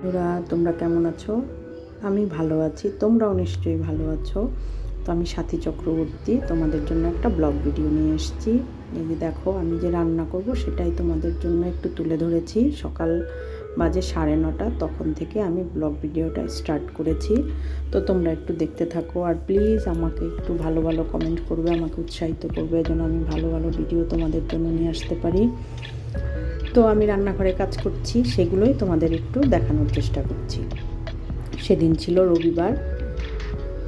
বন্ধুরা, তোমরা কেমন আছো? আমি ভালো আছি, তোমরাও নিশ্চয়ই ভালো আছো। তো আমি সাথী চক্রবর্তী, তোমাদের জন্য একটা ব্লগ ভিডিও নিয়ে এসেছি। এই যে দেখো, আমি যে রান্না করব সেটাই তোমাদের জন্য একটু তুলে ধরেছি। সকাল বাজে সাড়ে নটা, তখন থেকে আমি ব্লগ ভিডিওটা স্টার্ট করেছি। তো তোমরা একটু দেখতে থাকো, আর প্লিজ আমাকে একটু ভালো ভালো কমেন্ট করবে, আমাকে উৎসাহিত করবে, যেন আমি ভালো ভালো ভিডিও তোমাদের জন্য নিয়ে আসতে পারি। তো আমি রান্নাঘরে কাজ করছি, সেগুলোই তোমাদের একটু দেখানোর চেষ্টা করছি। সেদিন ছিল রবিবার,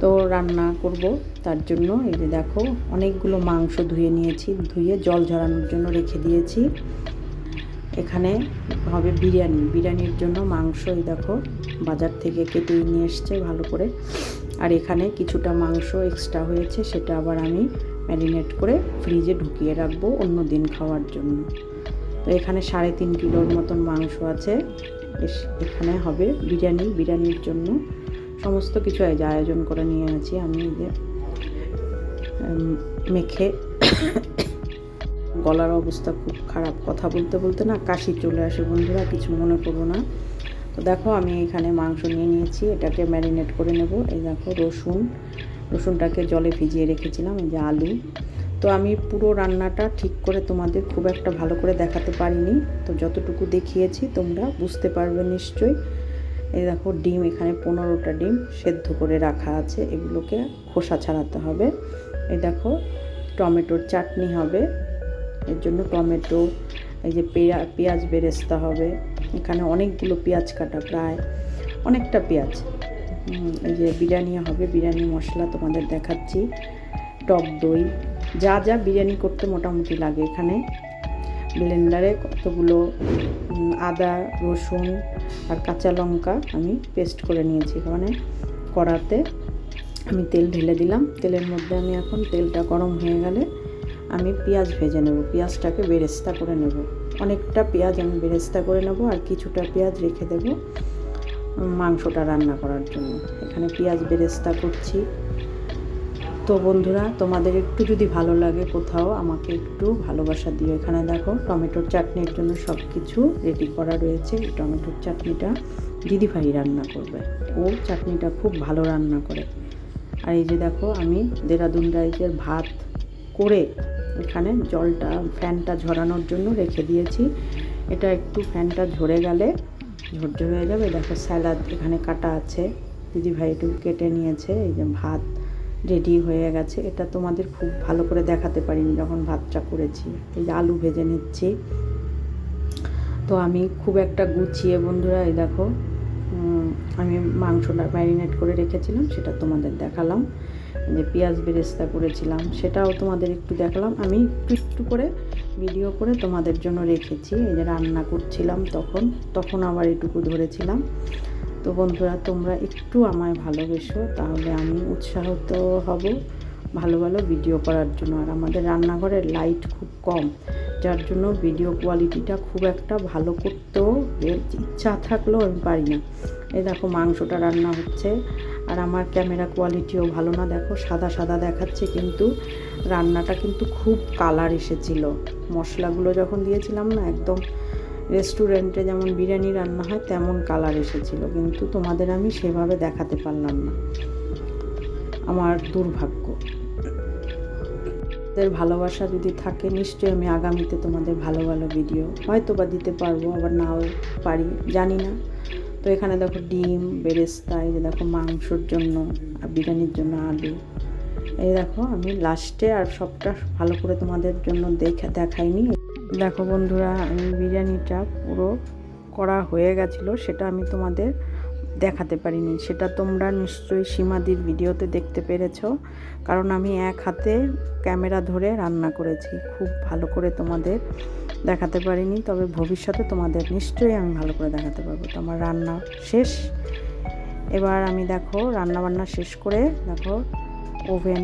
তো রান্না করব, তার জন্য এই যে দেখো, অনেকগুলো মাংস ধুয়ে নিয়েছি, ধুয়ে জল ঝরানোর জন্য রেখে দিয়েছি। এখানে হবে বিরিয়ানি, বিরিয়ানির জন্য মাংস এই দেখো, বাজার থেকে কেটে নিয়ে এসছে ভালো করে। আর এখানে কিছুটা মাংস এক্সট্রা হয়েছে, সেটা আবার আমি ম্যারিনেট করে ফ্রিজে ঢুকিয়ে রাখব অন্য দিন খাওয়ার জন্য। এখানে সাড়ে তিন কিলোর মতন মাংস আছে। এখানে হবে বিরিয়ানি। বিরিয়ানির জন্য সমস্ত কিছু আয়োজন করে নিয়ে আছি আমি যে মেখে গলার অবস্থা খুব খারাপ। কথা বলতে বলতে না কাশি চলে আসে বন্ধুরা, কিছু মনে করো না। তো দেখো আমি এখানে মাংস নিয়ে নিয়েছি, এটাকে ম্যারিনেট করে নেব। এই দেখো রসুন, রসুনটাকে জলে ভিজিয়ে রেখেছিলাম, এই যে আলু। তো আমি পুরো রান্নাটা ঠিক করে তোমাদের খুব একটা ভালো করে দেখাতে পারিনি। তো যতটুকু দেখিয়েছি তোমরা বুঝতে পারবে নিশ্চয়ই। এই দেখো ডিম, এখানে পনেরোটা ডিম সেদ্ধ করে রাখা আছে। এগুলোকে খোসা ছাড়াতে হবে। এই দেখো টমেটোর চাটনি হবে। এর জন্য টমেটো, এই যে পেঁয়া, পেঁয়াজ বেরেস্তা হবে। এখানে অনেকগুলো পেঁয়াজ কাটা প্রায়, অনেকটা পেঁয়াজ। এই যে বিরিয়ানি হবে, বিরিয়ানি মশলা তোমাদের দেখাচ্ছি। টক দই যা যা বিরিয়ানি করতে মোটামুটি লাগে এখানে। ব্লেন্ডারে কতগুলো আদা, রসুন আর কাঁচা লঙ্কা আমি পেস্ট করে নিয়েছি মানে কড়াতে। আমি তেল ঢেলে দিলাম। তেলের মধ্যে আমি এখন তেলটা গরম হয়ে গেলে আমি পেঁয়াজ ভেজে নেব। পেঁয়াজটাকে বেরেস্তা করে নেব। অনেকটা পেঁয়াজ আমি বেরেস্তা করে নেব আর কিছুটা পেঁয়াজ রেখে দেব মাংসটা রান্না করার জন্য। এখানে পেঁয়াজ বেরেস্তা করছি। তো বন্ধুরা, তোমাদের একটু যদি ভালো লাগে কোথাও, আমাকে একটু ভালোবাসা দিও এখানে, দেখো, টমেটোর চাটনির জন্য সব কিছু রেডি করা রয়েছে, এই টমেটোর চাটনিটা দিদিভাই রান্না করবে। ও চাটনিটা খুব ভালো রান্না করে। আর এই যে দেখো, আমি দেরাদুন রাইসের ভাত করে এখানে জলটা, ফ্যানটা ঝরানোর জন্য রেখে দিয়েছি। এটা একটু ফ্যানটা ঝরে গেলে, ঝরঝরে হয়ে যাবে। দেখো, স্যালাড এখানে কাটা আছে। দিদিভাই একটু কেটে নিয়েছে, এই যে ভাত রেডি হয়ে গেছে। এটা তোমাদের খুব ভালো করে দেখাতে পারিনি যখন ভাতটা করেছি। এই যে আলু ভেজে নিচ্ছি। তো আমি খুব একটা গুছিয়ে বন্ধুরা, এই দেখো আমি মাংসটা ম্যারিনেট করে রেখেছিলাম, সেটা তোমাদের দেখালাম। যে পেঁয়াজ বেরেস্তা করেছিলাম, সেটাও তোমাদের একটু দেখালাম। আমি একটু একটু করে ভিডিও করে তোমাদের জন্য রেখেছি। এই যে রান্না করছিলাম তখন তখন আবার এটুকু ধরেছিলাম। তো বন্ধুরা, তোমরা একটু আমায় ভালোবেসো, তাহলে আমি উৎসাহিত হব ভালো ভালো ভিডিও করার জন্য। আর আমাদের রান্নাঘরের লাইট খুব কম, যার জন্য ভিডিও কোয়ালিটিটা খুব একটা ভালো করতেও ইচ্ছা থাকলেও আমি পারি না। এই দেখো, মাংসটা রান্না হচ্ছে, আর আমার ক্যামেরা কোয়ালিটিও ভালো না। দেখো, সাদা সাদা দেখাচ্ছে, কিন্তু রান্নাটা কিন্তু খুব কালার এসেছিল। মশলাগুলো যখন দিয়েছিলাম না, একদম রেস্টুরেন্টে যেমন বিরিয়ানি রান্না হয়, তেমন কালার এসেছিল। কিন্তু তোমাদের আমি সেভাবে দেখাতে পারলাম না। আমার দুর্ভাগ্য। তোমাদের ভালোবাসা যদি থাকে, নিশ্চয়ই আমি আগামীতে তোমাদের ভালো ভালো ভিডিও হয়তো বা দিতে পারব, আবার নাও পারি, জানি না। তো এখানে দেখো ডিম, বেরেস্তা, এই দেখো মাংসর জন্য আর বিরিয়ানির জন্য আলু। এই দেখো আমি লাস্টে আর সবটা ভালো করে তোমাদের জন্য দেখে, দেখাইনি। দেখো বন্ধুরা আমি বিরিয়ানিটা পুরো করা হয়ে গেছিল, সেটা আমি তোমাদের দেখাতে পারিনি। সেটা তোমরা নিশ্চয়ই সীমাদির ভিডিওতে দেখতে পেরেছ, কারণ আমি এক হাতে ক্যামেরা ধরে রান্না করেছি। খুব ভালো করে তোমাদের দেখাতে পারিনি, তবে ভবিষ্যতে তোমাদের নিশ্চয়ই আমি ভালো করে দেখাতে পারব। তো আমার রান্না শেষ। এবার আমি দেখো রান্না বান্না শেষ করে দেখো, ওভেন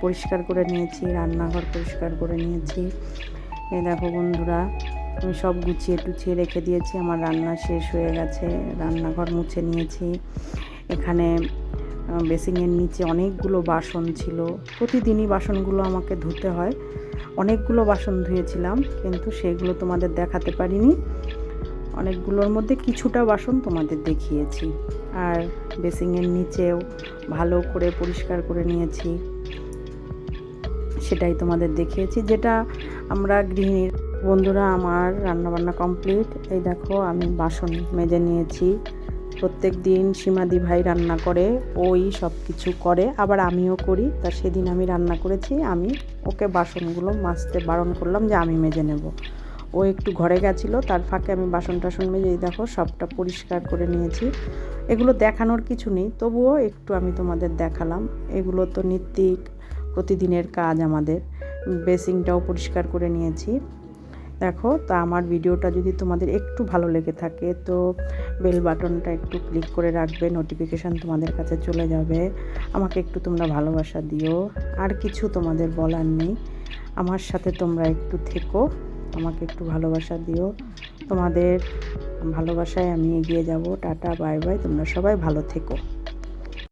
পরিষ্কার করে নিয়েছি, রান্নাঘর পরিষ্কার করে নিয়েছি। এই দেখো বন্ধুরা, আমি সব গুছিয়ে টুছিয়ে রেখে দিয়েছি, আমার রান্না শেষ হয়ে গেছে, রান্নাঘর মুছে নিয়েছি। এখানে বেসিংয়ের নিচে অনেকগুলো বাসন ছিল। প্রতিদিনই বাসনগুলো আমাকে ধুতে হয়। অনেকগুলো বাসন ধুয়েছিলাম, কিন্তু সেগুলো তোমাদের দেখাতে পারিনি। অনেকগুলোর মধ্যে কিছুটা বাসন তোমাদের দেখিয়েছি। আর বেসিংয়ের নিচেও ভালো করে পরিষ্কার করে নিয়েছি। সেটাই তোমাদের দেখিয়েছি, যেটা আমরা গৃহিণীর, বন্ধুরা আমার রান্নাবান্না কমপ্লিট এই দেখো, আমি বাসন মেজে নিয়েছি। প্রত্যেক দিন সীমাদি ভাই রান্না করে, ওই সব কিছু করে, আবার আমিও করি। তা সেদিন আমি রান্না করেছি, আমি ওকে বাসনগুলো মাজতে বারণ করলাম যে আমি মেজে নেব। ও একটু ঘরে গেছিল, তার ফাঁকে আমি বাসন টাসন মেজে দেখো, সবটা পরিষ্কার করে নিয়েছি। এগুলো দেখানোর কিছু নেই, তবুও একটু আমি তোমাদের দেখালাম। এগুলো তো নিত্যিক প্রতিদিনের কাজ আমাদের। বেসিংটাও পরিষ্কার করে নিয়েছি। দেখো, তা আমার ভিডিওটা যদি তোমাদের একটু ভালো লেগে থাকে, তো বেল বাটনটা একটু ক্লিক করে রাখবে, নোটিফিকেশান তোমাদের কাছে চলে যাবে। আমাকে একটু তোমরা ভালোবাসা দিও। আর কিছু তোমাদের বলার নেই। আমার সাথে তোমরা একটু থেকো। আমাকে একটু ভালোবাসা দিও। তোমাদের ভালোবাসায় আমি এগিয়ে যাব। Tata, bye bye. তোমরা সবাই ভালো থেকো।